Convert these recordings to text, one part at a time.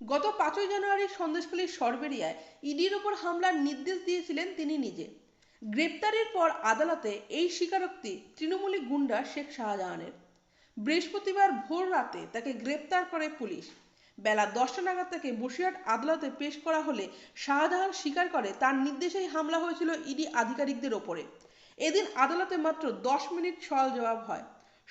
গত পাঁচই জানুয়ারি সন্দেশখালীর সরবেরিয়ায় ইডির ওপর হামলার নির্দেশ দিয়েছিলেন তিনি নিজে। গ্রেপ্তারের পর আদালতে এই স্বীকারোক্তি তৃণমূলী গুন্ডা শেখ শাহজাহানের। বৃহস্পতিবার ভোর রাতে তাকে গ্রেপ্তার করে পুলিশ। বেলা দশটা নাগাদ তাকে বসিরহাট আদালতে পেশ করা হলে শাহজাহান স্বীকার করে তার নির্দেশেই হামলা হয়েছিল ইডি আধিকারিকদের ওপরে। এদিন আদালতে মাত্র দশ মিনিট সওয়াল জবাব হয়।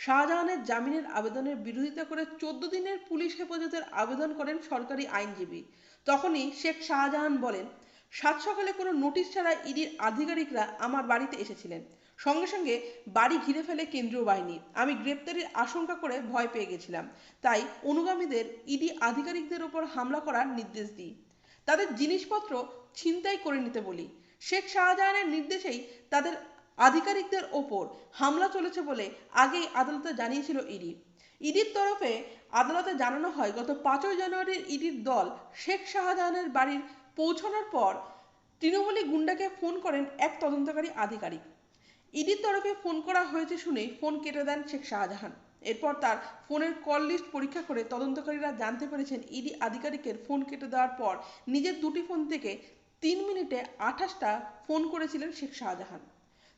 শাহজাহানের জামিনের আবেদনের বিরোধিতা করে চোদ্দ দিনের পুলিশ হেফাজতের আবেদন করেন সরকারি আইনজীবী। তখনই শেখ শাহজাহান বলেন, সাত সকালে কোনো নোটিশ ছাড়া ইডির আধিকারিকরা আমার বাড়িতে এসেছিলেন। সঙ্গে সঙ্গে বাড়ি ঘিরে ফেলে কেন্দ্রীয় বাহিনী। আমি গ্রেপ্তারির আশঙ্কা করে ভয় পেয়ে গেছিলাম। তাই অনুগামীদের ইডি আধিকারিকদের ওপর হামলা করার নির্দেশ দিই। তাদের জিনিসপত্র ছিনতাই করে নিতে বলি। শেখ শাহজাহানের নির্দেশেই তাদের আধিকারিকদের ওপর হামলা চলেছে বলে আগেই আদালতে জানিয়েছিল ইডি। ইডির তরফে আদালতে জানানো হয়, গত পাঁচই জানুয়ারির ইডির দল শেখ শাহজাহানের বাড়ির পৌঁছানোর পর তৃণমূলী গুন্ডাকে ফোন করেন এক তদন্তকারী আধিকারিক। ইডির তরফে ফোন করা হয়েছে শুনে ফোন কেটে দেন শেখ শাহজাহান। এরপর তার ফোনের কল লিস্ট পরীক্ষা করে তদন্তকারীরা জানতে পেরেছেন, ইডি আধিকারিকের ফোন কেটে দেওয়ার পর নিজের দুটি ফোন থেকে তিন মিনিটে আঠাশটা ফোন করেছিলেন শেখ শাহজাহান।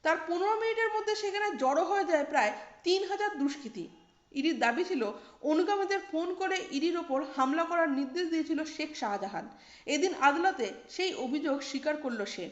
তার পনেরো মিনিটের মধ্যে সেখানে জড়ো হয়ে যায় প্রায় তিন হাজার দুষ্কৃতী। ইডির দাবি ছিল, অনুগামীদের ফোন করে ইডির ওপর হামলা করার নির্দেশ দিয়েছিল শেখ শাহজাহান। এদিন আদালতে সেই অভিযোগ স্বীকার করল সে।